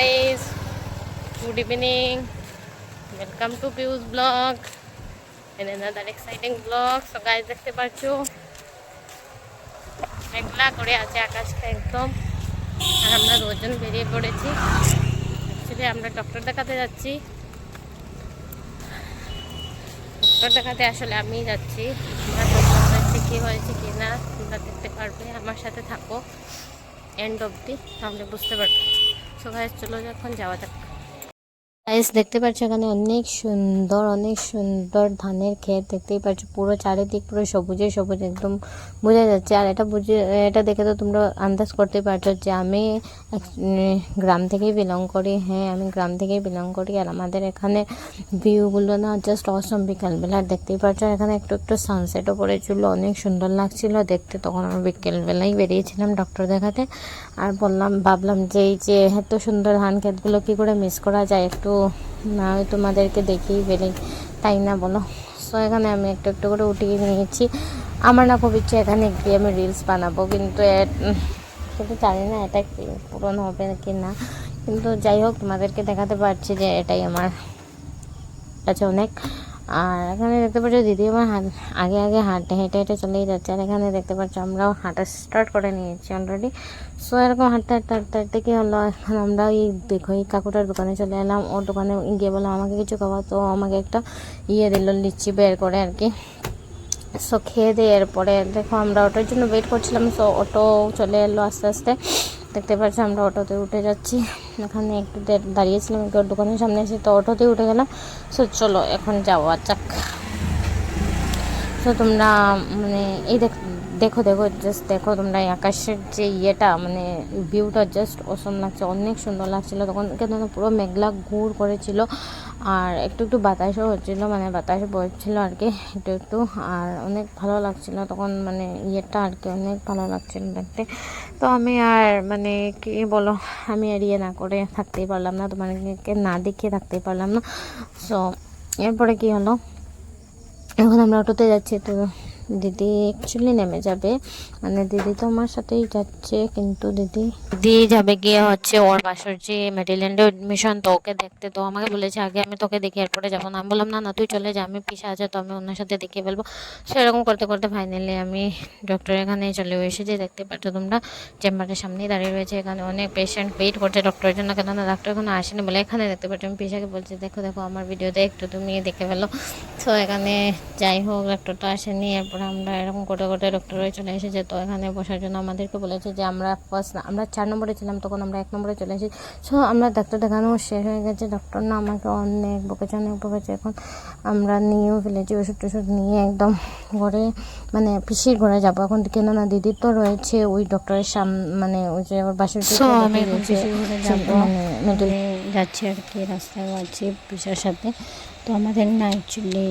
good evening. Welcome to Pius vlog. And another exciting vlog. So, guys, দেখতে পাচ্ছ? মেঘলা করে আছে আকাশটা একদম। আর আমরা রোজন বেরিয়ে পড়েছি। অ্যাকচুয়ালি আমরা ডক্টর দেখাতে যাচ্ছি। ডক্টর দেখাতে আসলে আমি যাচ্ছি। কাছে কী হয়েছে কি না? তোমরা দেখতে পারবে। আমার সাথে থাকো। এন্ড অবধি তাহলে বুঝতে পারবে। সো গাইস চলো যখন যাওয়া যাক। গাইস, দেখতে পাচ্ছ এখানে অনেক সুন্দর অনেক সুন্দর ধানের ক্ষেত। দেখতেই পাচ্ছ পুরো চারিদিক পুরো সবুজে, সবুজ একদম বোঝা যাচ্ছে। আর এটা বুঝে, এটা দেখে তো তোমরা আন্দাজ করতে পারছ যে আমি গ্রাম থেকেই বিলং করি। হ্যাঁ আমি গ্রাম থেকেই বিলং করি। আর আমাদের এখানে ভিউগুলো না জাস্ট অসম বিকালবেলা। আর দেখতেই পাচ্ছ এখানে একটু একটু সানসেটও পড়েছিল, অনেক সুন্দর লাগছিল। দেখতে তখন আমরা বিকেলবেলায় বেরিয়েছিলাম ডক্টর দেখাতে। আর বললাম, ভাবলাম যে এই যে এত সুন্দর ধান ক্ষেতগুলো কী করে মিস করা যায়? একটু না হয় তোমাদেরকে দেখেই বেরোই তাই না বলো? সো এখানে আমি একটু একটু করে উঠিয়ে নিয়েছি। আমার না খুব ইচ্ছে এখানে গিয়ে আমি রিলস বানাবো, কিন্তু কিন্তু জানি না এটা পূরণ হবে কি না। কিন্তু যাই হোক, তোমাদেরকে দেখাতে পারছি যে এটাই আমার কাছে অনেক। আর এখানে দেখতে পাচ্ছ দিদি আমার হাত- আগে আগে হাঁটে হেঁটে হেঁটে চলেই যাচ্ছে। আর এখানে দেখতে পাচ্ছ আমরাও হাঁটা স্টার্ট করে নিয়েছি অলরেডি সো এরকম হাঁটতে হাঁটতে হাঁটতে হাঁটতে কি হলো? এখন আমরা এই দেখো এই কাকুটার দোকানে চলে এলাম। ওর দোকানে গিয়ে বললাম, আমাকে কিছু খাওয়া তো আমাকে একটা ইয়ে দিল, লিচি বের করে আর কি। সো খেয়ে দিয়ে এরপরে দেখো আমরা অটোর জন্য ওয়েট করছিলাম। সো অটো চলে এলো আস্তে আস্তে। দেখতে পাচ্ছি আমরা অটোতে উঠে যাচ্ছি। এখানে একটু দাঁড়িয়েছিলাম, একটু দোকানের সামনে এসে তো অটোতে উঠে গেলাম। সো চলো, এখন যাওয়া যাক। তো তোমরা মানে এই দেখ দেখো দেখো জাস্ট দেখো তোমরা আকাশের যে ইয়েটা মানে ভিউটা জাস্ট অসম লাগছে, অনেক সুন্দর লাগছিল। তখন কেন না পুরো মেঘলা ঘুর করেছিল, আর একটু একটু বাতাসও হচ্ছিল মানে বাতাস বইছিল আর কি, একটু একটু, আর অনেক ভালো লাগছিল। তখন মানে ইয়েটা আর কি অনেক ভালো লাগছিল দেখতে। তো আমি আর মানে কি বলো, আমি আর ইয়ে না করে থাকতেই পারলাম না, তোমাদেরকে না দেখিয়ে থাকতেই পারলাম না। সো এরপরে কি হলো? এখন আমরা অটোতে যাচ্ছি, তো দিদি অ্যাকচুয়ালি নেমে যাবে। মানে দিদি তো আমার সাথেই যাচ্ছে, কিন্তু দিদি দিদি যাবে গিয়ে হচ্ছে ওর বাসর যে মেডিল্যান্ডে এডমিশন তো ওকে দেখতে তো আমাকে বলেছে, আগে আমি তোকে দেখি, এরপরে যাব। না আমি বললাম, না না, তুই চলে যা, আমি পিসা আছে, তো আমি ওনার সাথে দেখিয়ে ফেলব। সেরকম করতে করতে ফাইনালি আমি ডক্টর এখানে চলে এসেছি দেখতে পাচ্ছ তোমরা চেম্বারের সামনেই দাঁড়িয়ে রয়েছে, এখানে অনেক পেশেন্ট ওয়েট করছে ডক্টরের জন্য, কেননা ডাক্তার এখনও আসেনি বলে এখানে দেখতে পাচ্ছ, আমি পিসাকে বলছি, দেখো দেখো, আমার ভিডিওতে একটু তুমি দেখে ফেলো। তো এখানে যাই হোক ডক্টরটা আসেনি, এরপর আমরা এরকম করে করে ডক্টরে চলে এসেছে। তো এখানে বসার জন্য আমাদেরকে বলেছে যে আমরা ফার্স্ট আমরা চার নম্বরে ছিলাম তখন আমরা এক নম্বরে চলে এসেছি। সো আমরা ডাক্তার দেখানো শেষ হয়ে গেছে। ডক্টর না আমাকে অনেক বকেছে অনেক বকেছে এখন আমরা নিয়েও ফেলেছি ওষুধ টষুধ নিয়ে একদম ঘরে মানে পিসির ঘরে যাব। এখন কেন না দিদির তো রয়েছে ওই ডক্টরের সাম মানে ওই যে ওর বাসার মানে যাচ্ছি আর কি রাস্তায় যাচ্ছি পিসার সাথে। তো আমাদের না অ্যাকচুয়ালি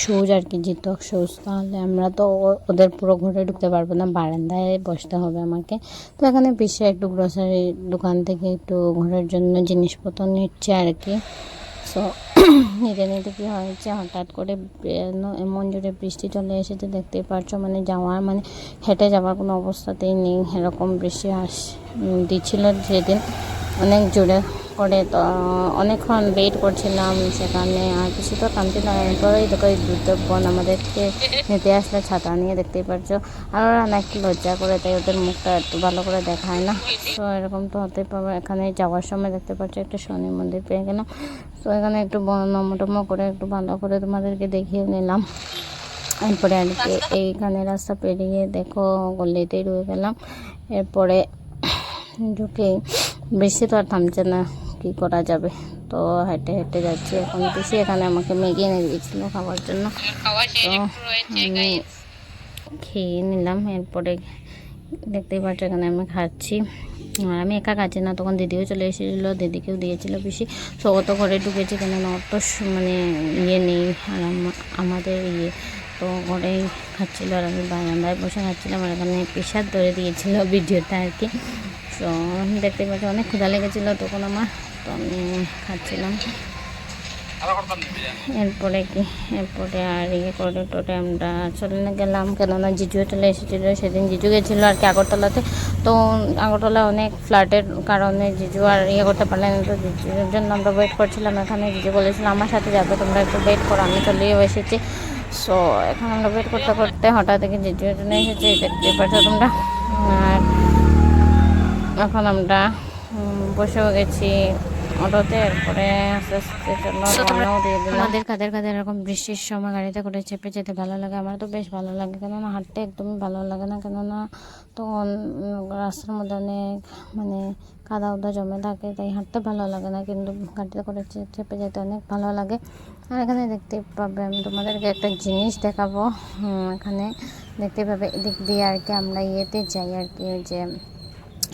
শুজ আর কি জিতক শুজ তাহলে আমরা তো ওদের পুরো ঘরে ঢুকতে পারব না, বারান্দায় বসতে হবে আমাকে। তো এখানে পিসে একটু গ্রোসারি দোকান থেকে একটু ঘরের জন্য জিনিসপত্র নিচ্ছে আর কি। সো নিতে নিতে কী হয়েছে? হঠাৎ করে এমন জোরে বৃষ্টি চলে এসেছে, দেখতেই পারছ মানে যাওয়ার মানে হেঁটে যাওয়ার কোনো অবস্থাতেই নেই, এরকম বৃষ্টি আস দিচ্ছিল যেদিন, অনেক জোরে। করে তো অনেকক্ষণ ওয়েট করছিলাম সেখানে আর কিছু তো কামতে না এরপরেই দেখো দুটো বোন আমাদেরকে নিতে আসলে, ছাতা নিয়ে দেখতেই পারছ। আর ওরা একটু লজ্জা করে, তাই ওদের মুখটা এত ভালো করে দেখায় না। তো এরকম তো হতে পারবে এখানে যাওয়ার সময় দেখতে পাচ্ছ একটা শনি মন্দির পেয়ে গেলাম। তো এখানে একটু নমটমো করে একটু ভালো করে তোমাদেরকে দেখিয়ে নিলাম। এরপরে আর কি, এইখানে রাস্তা পেরিয়ে দেখো গলিতেই রয়ে গেলাম। এরপরে ঢুকে বেশি তো আর থামছে না। কি করা যাবে? তো হেঁটে হেঁটে যাচ্ছি এখন। বেশি এখানে আমাকে ম্যাগি এনে দিয়েছিল খাওয়ার জন্য। তো আমি খেয়ে নিলাম। এরপরে দেখতেই পাচ্ছ এখানে আমি খাচ্ছি। আর আমি একা খাচ্ছি না, তখন দিদিও চলে এসেছিল। দিদিকেও দিয়েছিল বেশি তো ও ঘরে ঢুকেছি কেন অত মানে ইয়ে নেই। আর আমাদের ইয়ে তো ঘরেই খাচ্ছিল আর আমি বারান্দায় বসে খাচ্ছিলাম আর এখানে প্রেশার ধরে দিয়েছিল ভিডিওটা আর কি। তো দেখতে পাচ্ছি অনেক ক্ষুধা লেগেছিলো তখন আমার, তো আমি খাচ্ছিলাম। এরপরে কি? এরপরে আর ইয়ে করে টোটে আমরা চলে না গেলাম, কেননা জিজুও চলে এসেছিল, সেদিন জিজু গেছিল আর কি আগরতলাতে। তো আগরতলা অনেক ফ্লাডের কারণে জিজু আর ইয়ে করতে পারলেন তো জিজুর জন্য আমরা ওয়েট করছিলাম। এখানে জিজু বলেছিল, আমার সাথে যাবে, তোমরা একটু ওয়েট করো, আমি চলেও এসেছি। সো এখন আমরা ওয়েট করতে করতে হঠাৎ থেকে জিজুর জন্য এটা দেখতে পাচ্ছ তোমরা। আর এখন আমরা বসেও গেছি। অটোতে এরপরে আমাদের কাদের কাদের এরকম বৃষ্টির সময় গাড়িতে করে চেপে যেতে ভালো লাগে? আমার তো বেশ ভালো লাগে কেননা হাঁটতে একদমই ভালো লাগে না কেননা তখন রাস্তার মধ্যে অনেক মানে কাদা উদা জমে থাকে তাই হাঁটতে ভালো লাগে না কিন্তু গাড়িতে করে চেপে যেতে অনেক ভালো লাগে। আর এখানে দেখতে পাবে আমি তোমাদেরকে একটা জিনিস দেখাবো। এখানে দেখতে পাবে এদিক দিয়ে আর কি আমরা ইয়েতে যাই আর কি ওই যে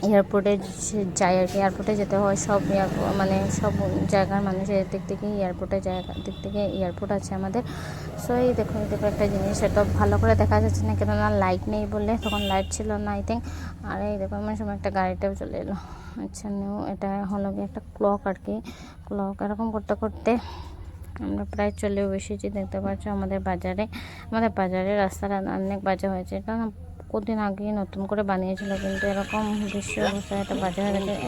এয়ারপোর্টে যাই আর কি, এয়ারপোর্টে যেতে হয়। সব মানে সব জায়গার মানুষের দিক থেকে এয়ারপোর্টে জায়গা দিক থেকে এয়ারপোর্ট আছে আমাদের। সো এই দেখো এই দেখো একটা জিনিস। এটা ভালো করে দেখা যাচ্ছে না, কেননা লাইট নেই বললে তখন লাইট ছিল না আই থিঙ্ক আর এই দেখো আমার সময় একটা গাড়িটাও চলে এলো। আচ্ছা নিউ এটা হলো গিয়ে একটা ক্লক আর কি। ক্লক এরকম করতে করতে আমরা প্রায় চলেও এসেছি। দেখতে পাচ্ছ আমাদের বাজারে। আমাদের বাজারে রাস্তাটা অনেক বাজে হয়েছে। এটা কদিন আগে নতুন করে বানিয়েছিল কিন্তু এরকম বিশ্ব অবস্থায় একটা বাজে হয়ে গেছে।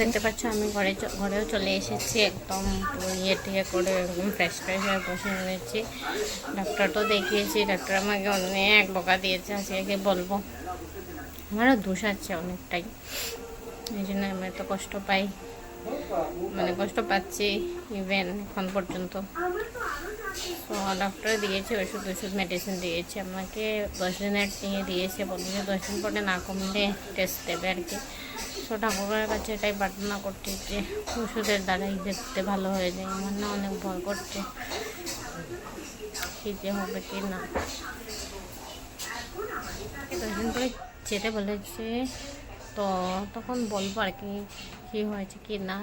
দেখতে পাচ্ছ আমি ঘরে ঘরেও চলে এসেছি একদম ইয়ে টিয়ে করে একদম ফ্রেশ ফ্রেশ হয়ে বসে রয়েছি। ডাক্তার তো দেখিয়েছি ডাক্তার আমাকে অনেক বকা দিয়েছে আজকে বলব। আমারও দোষ আছে অনেকটাই এই জন্য আমি এত কষ্ট পাই মানে কষ্ট পাচ্ছি ইভেন এখন পর্যন্ত। তো ডক্টর দিয়েছে, ওষুধ ওষুধ মেডিসিন দিয়েছে, আমাকে দশ দিনের নিয়ে দিয়েছে, বলছে দশ দিন পরে না কমলে টেস্ট দেবে আর কি। সো ঠাকুরের কাছে এটাই প্রার্থনা করছি যে ওষুধের দ্বারাই দেখতে ভালো হয়ে যায়, আমার না অনেক ভয় করছে কী যে হবে কি না। দশ দিন পরে যেতে বলেছে, তো তখন বলব আর কি কী হয়েছে, কি না,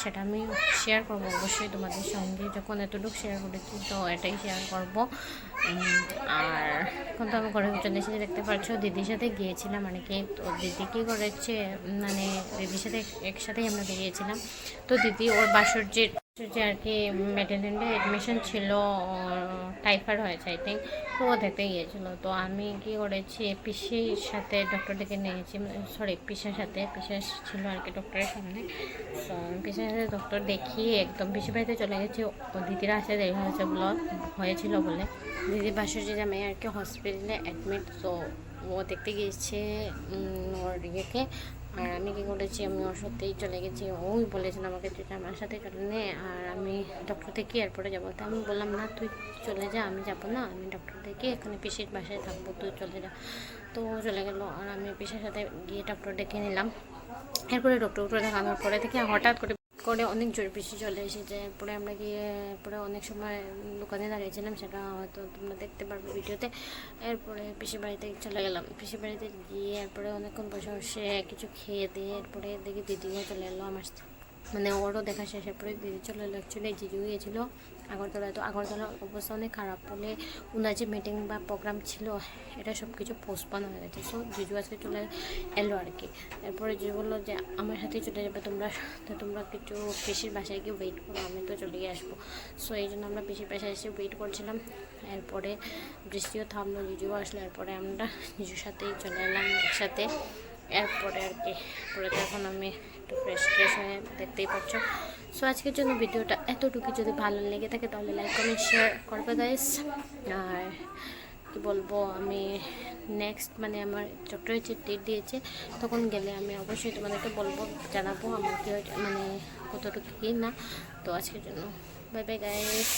সেটা আমি শেয়ার করব অবশ্যই তোমাদের সঙ্গে। যখন এতটুকু শেয়ার করেছি, তো এটাই শেয়ার করব। আর এখন তো আমি ঘরে চলে এসেছি দেখতে পাচ্ছ, দিদির সাথে গিয়েছিলাম মানে কি তো দিদি কী করেছে মানে দিদির সাথে একসাথেই আমরা বেরিয়েছিলাম। তো দিদি ওর বাসর যে যে আর কি মেডেলেন্ডে অ্যাডমিশন ছিল টাইফয়েড হয়েছে আই থিঙ্ক তো ও দেখতে গিয়েছিল। তো আমি কি করেছি, পিসির সাথে ডক্টর ডেকে নিয়েছি সরি পিসার সাথে পিসা ছিল আর কি ডক্টরের সামনে। তো পিসার সাথে ডক্টর দেখিয়ে একদম পিসি বাড়িতে চলে গেছি। ও দিদির আসতে দেরি হয়েছে বলে, হয়েছিল বলে। দিদির বাসর যে জামাই আর কি হসপিটালে অ্যাডমিট তো ও দেখতে গিয়েছে ওর ইয়েকে। আর আমি কি করেছি? আমি ওর সত্যিই চলে গেছি। ওই বলেছেন আমাকে, তুই আমার সাথে চলে নে আর আমি ডক্টর থেকে এরপরে যাব। তো আমি বললাম, না, তুই চলে যা, আমি যাব না। আমি ডক্টর থেকে এখানে পিসির বাসায় থাকব, তুই চলে যা। তো চলে গেলো আর আমি পিসির সাথে গিয়ে ডক্টর ডেকে নিলাম। এরপরে ডক্টর ডক্টর দেখানোর পরে থেকে হঠাৎ করে করে অনেক জোর বেশি চলে এসেছে। পরে আমরা গিয়ে, পরে অনেক সময় দোকানে দাঁড়িয়েছিলাম, সেটা হয়তো তোমরা দেখতে পারবে ভিডিওতে। এরপরে পিসির বাড়িতে চলে গেলাম। পিসির বাড়িতে গিয়ে, এরপরে অনেকক্ষণ বসে বসে কিছু খেয়ে দিয়ে, এরপরে দেখি দিদিও চলে এলো আমার। মানে ওরও দেখা শেষের পরে চলে এলো অ্যাকচুয়ালি জিজু গিয়েছিল। আগরতলায়। তো আগরতলার অবস্থা অনেক খারাপ। বলে ওনার যে মিটিং বা প্রোগ্রাম ছিল, এটা সব কিছু পোস্টপন হয়ে গেছে। সো জিজু আজকে চলে এলো আর কি। এরপরে জিজু বলল যে, আমার সাথেই চলে যাবে তোমরা। তো তোমরা কিছু পিসির বাসায় গিয়ে ওয়েট করো, আমি তো চলে গিয়ে আসব। সো এই জন্য আমরা পিসির বাসায় এসে ওয়েট করছিলাম। এরপরে বৃষ্টিও থামলো, জিজুও আসলো। এরপরে আমরা জিজুর সাথেই চলে এলাম একসাথে। এরপরে আর কি। পরে তো এখন আমি একটু ফ্রেশ ফ্রেশ হয়ে দেখতেই পাচ্ছ। সো আজকের জন্য ভিডিওটা এতটুকু যদি ভালো লেগে থাকে, তাহলে লাইক কমেন্ট শেয়ার করবে গাইস আর কি বলব, আমি নেক্সট মানে আমার চট্টগ্রামে যে ডেট দিয়েছে, তখন গেলে আমি অবশ্যই তোমাদেরকে বলব, জানাব আমার কি মানে কতটুকু কি না। তো আজকের জন্য বাই বাই গাইস